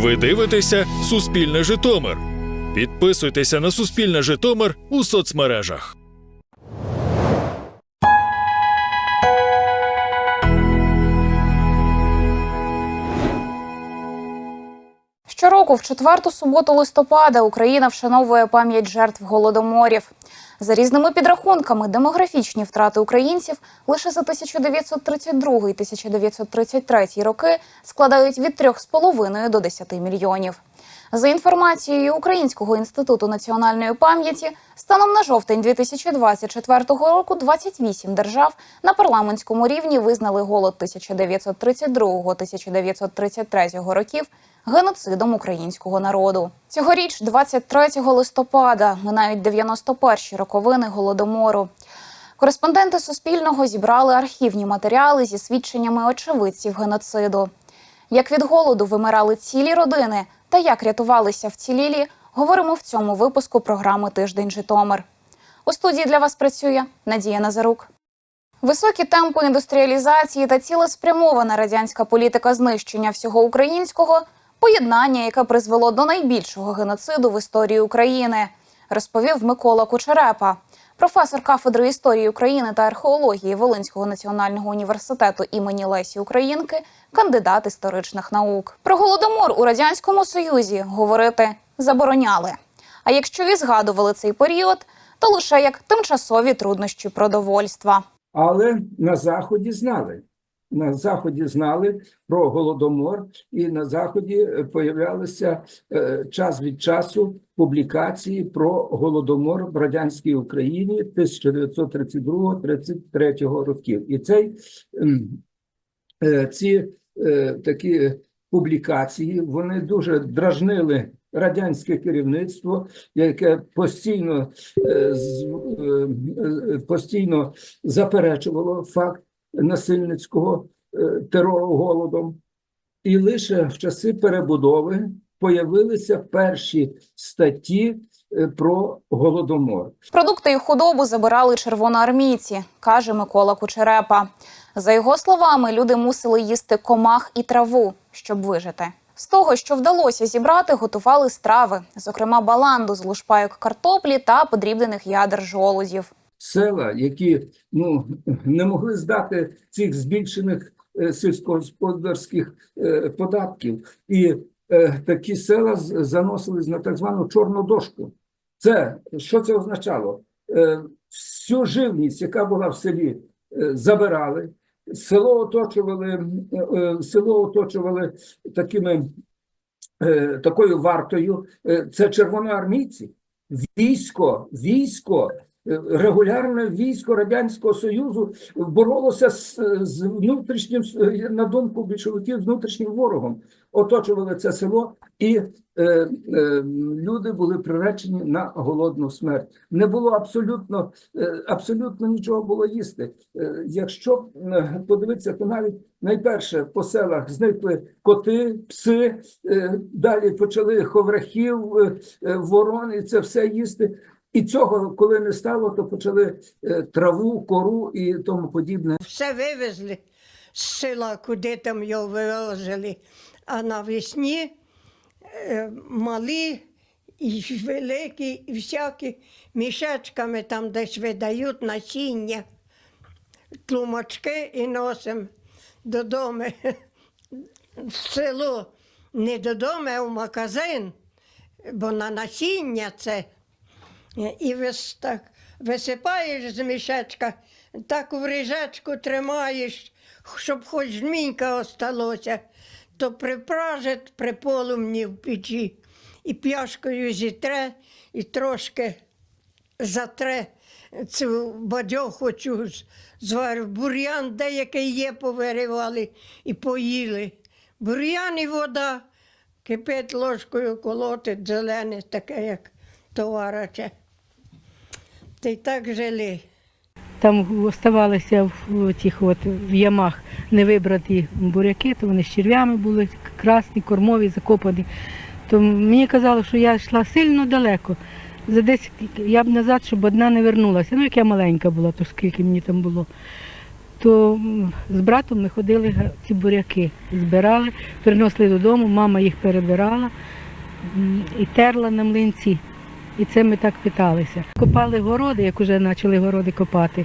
Ви дивитеся Суспільне Житомир. Підписуйтеся на Суспільне Житомир у соцмережах. Щороку, в четверту суботу листопада, Україна вшановує пам'ять жертв голодоморів. За різними підрахунками, демографічні втрати українців лише за 1932-1933 роки складають від 3,5 до 10 мільйонів. За інформацією Українського інституту національної пам'яті, станом на жовтень 2024 року 28 держав на парламентському рівні визнали голод 1932-1933 років геноцидом українського народу. Цьогоріч, 23 листопада, минають 91-ті роковини голодомору. Кореспонденти Суспільного зібрали архівні матеріали зі свідченнями очевидців геноциду. Як від голоду вимирали цілі родини та як рятувалися вцілілі, говоримо в цьому випуску програми Тиждень Житомир. У студії для вас працює Надія Назарук. Високі темпи індустріалізації та цілеспрямована радянська політика знищення всього українського поєднання, яке призвело до найбільшого геноциду в історії України, розповів Микола Кучерепа, професор кафедри історії України та археології Волинського національного університету імені Лесі Українки, кандидат історичних наук. Про голодомор у радянському союзі говорити забороняли. А якщо і згадували цей період, то лише як тимчасові труднощі продовольства. Але на Заході знали. На Заході знали про голодомор, і на Заході е, появлялися е, час від часу публікації про голодомор в радянській Україні 1932-33 років. І цей ем, е, ці такі публікації вони дуже дражнили радянське керівництво, яке постійно постійно заперечувало факт насильницького е, терору голодом. І лише в часи перебудови появилися перші статті е, про голодомор. Продукти і худобу забирали червоноармійці, каже Микола Кучерепа. За його словами, люди мусили їсти комах і траву, щоб вижити. З того, що вдалося зібрати, готували страви, зокрема баланду з лушпайок картоплі та подрібнених ядер жолудів. Села, які ну не могли здати цих збільшених е, сільськогосподарських е, податків, і е, такі села заносились на так звану чорну дошку. Це що це означало? Всю живність, яка була в селі, забирали. Село оточували, село оточували такими такою вартою. Це червоноармійці, військо, військо. Е, Регулярне військо Радянського Союзу боролося з, з внутрішнім, е, на думку більшовиків, внутрішнім ворогом. Оточували це село, і е, е, люди були приречені на голодну смерть. Не було абсолютно, е, абсолютно нічого було їсти. Е, якщо е, подивитися, то навіть найперше по селах зникли коти, пси, е, далі почали ховрахів, е, ворон, і це все їсти. І цього, коли не стало, то почали е, траву, кору і тому подібне. Все вивезли з села, куди там його вивозили. А навесні е, малі і великі, і всякі мішечками там десь видають насіння, тлумачки і носимо додому в село. Не додому, а в магазин, бо на насіння це. І вис, так, висипаєш з мішечка, так в ріжечку тримаєш, щоб хоч жмінька осталося, то припражить при полум'ї в печі, і п'яшкою зітре, і трошки затре цю бадьоху цю з- Бур'ян деякий є, повиривали і поїли. Бур'ян і вода, кипить ложкою, колотить зелене, таке, як товараче. Та так жили. Там оставалися в тих от в ямах невибраті буряки, то вони з черв'ями були красні, кормові, закопані. То мені казали, що я йшла сильно далеко. За 10 я б назад, щоб одна не вернулася. Ну, як я маленька була, то скільки мені там було. то з братом ми ходили ці буряки, збирали, приносили додому, мама їх перебирала і терла на млинці. І це ми так питалися. Копали городи, як вже почали городи копати,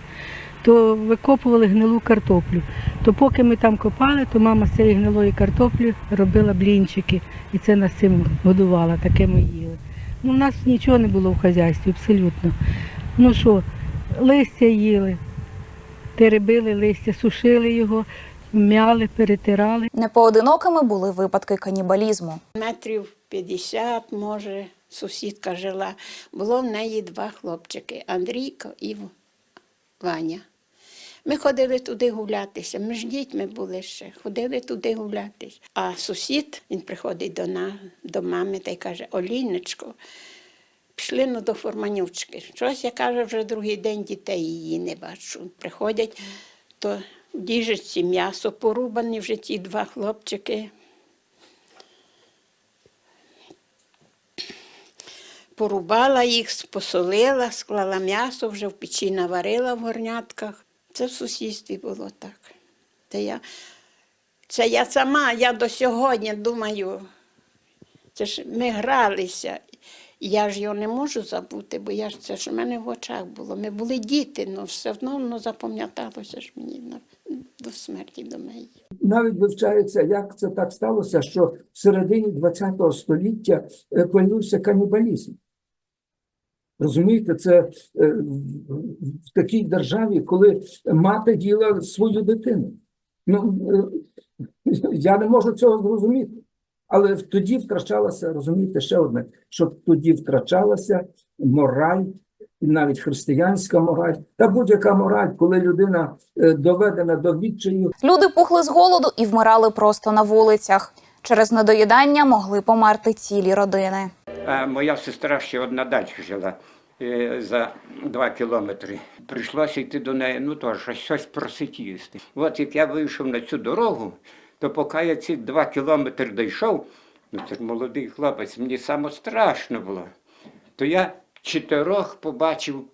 то викопували гнилу картоплю. То поки ми там копали, то мама з цієї гнилої картоплі робила блінчики. І це нас цим годувала, таке ми їли. Ну, у нас нічого не було в хазяйстві, абсолютно. Ну що, листя їли, теребили листя, сушили його, м'яли, перетирали. Непоодинокими були випадки канібалізму. Метрів 50, може, сусідка жила. Було в неї два хлопчики Андрійко і Ваня. Ми ходили туди гулятися. Ми ж дітьми були ще, ходили туди гулятися. А сусід, він приходить до, на, до мами та й каже: Олійничко, пішли ну, до форманючки. Щось я каже, вже другий день дітей її не бачу. Приходять, то в м'ясо порубані вже ті два хлопчики. Порубала їх, посолила, склала м'ясо, вже в печі наварила в горнятках. Це в сусідстві було так. Це я, це я сама, я до сьогодні думаю, це ж ми гралися. Я ж його не можу забути, бо я ж це ж у мене в очах було. Ми були діти, але все одно воно запам'яталося ж мені до смерті до неї. Навіть вивчається, як це так сталося, що в середині ХХ століття е, появився канібалізм. Розумієте, це е, в- такій державі, коли мати їла свою дитину. Ну, е, я не можу цього зрозуміти. Але тоді втрачалася, розумієте, ще одне, що тоді втрачалася мораль, навіть християнська мораль, та будь-яка мораль, коли людина е, доведена до відчаю, Люди пухли з голоду і вмирали просто на вулицях. Через недоїдання могли померти цілі родини. А моя сестра ще одна далі жила е, за два кілометри. Прийшлося йти до неї, ну теж щось просить їсти. От як я вийшов на цю дорогу, то поки я ці два кілометри дійшов, ну це ж молодий хлопець, мені саме страшно було. То я чотирьох побачив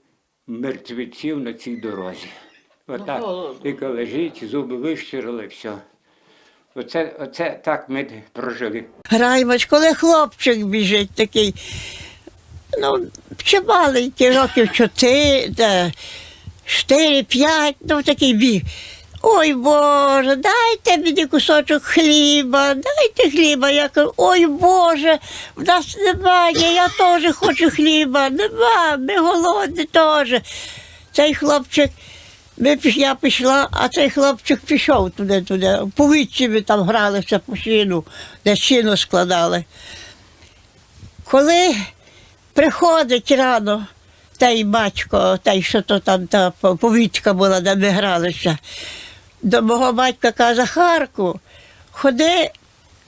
мертвеців на цій дорозі. Отак. Тільки лежить, зуби вищирили, все. Оце, оце так ми прожили. Граємось, коли хлопчик біжить такий. Ну, ще маленький, років чотири, чотири, п'ять, ну такий біг. Ой Боже, дайте мені кусочок хліба, дайте хліба. Я кажу, ой Боже, в нас немає, я теж хочу хліба, нема, ми голодні теж. Цей хлопчик, ми, я пішла, а цей хлопчик пішов туди, туди. По ми там гралися по щину, де щину складали. Коли приходить рано, той батько, той, що то там та по- повічка була, де ми гралися, до мого батька каже, Харку, ходи,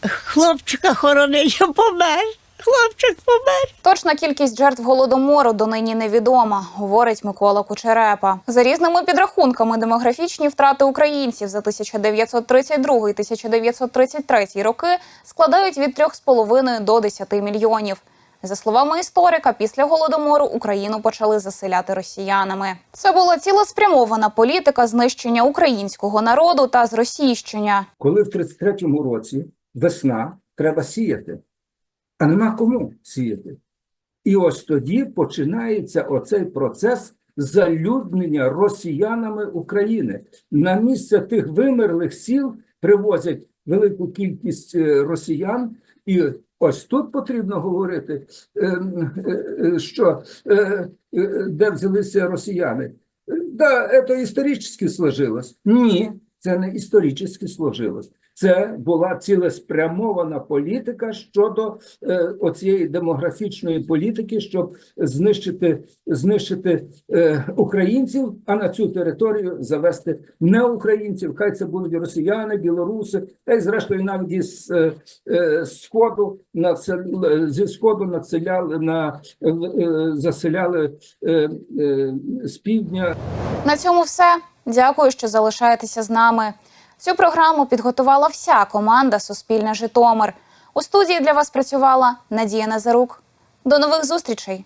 хлопчика хоронить, я помер. Хлопчик помер. Точна кількість жертв голодомору донині невідома, говорить Микола Кучерепа. За різними підрахунками, демографічні втрати українців за 1932-1933 роки складають від 3,5 до 10 мільйонів. За словами історика, після голодомору Україну почали заселяти росіянами. Це була цілеспрямована політика знищення українського народу та зросійщення. коли в 33-му році весна треба сіяти, а нема кому сіяти. І ось тоді починається оцей процес залюднення росіянами України. На місце тих вимерлих сіл привозять велику кількість е, росіян, і ось тут потрібно говорити, е, е, що де взялися росіяни. Да, це історично сложилось. Ні, це не історично сложилось. Це була цілеспрямована політика щодо е, оцієї демографічної політики, щоб знищити, знищити е, українців, а на цю територію завести не українців. Хай це будуть росіяни, білоруси, та й зрештою навіть із е, е, сходу нацел- зі сходу населяли на е, е, заселяли е, е, з півдня. На цьому все. Дякую, що залишаєтеся з нами. Цю програму підготувала вся команда Суспільне Житомир. У студії для вас працювала Надія Назарук. До нових зустрічей!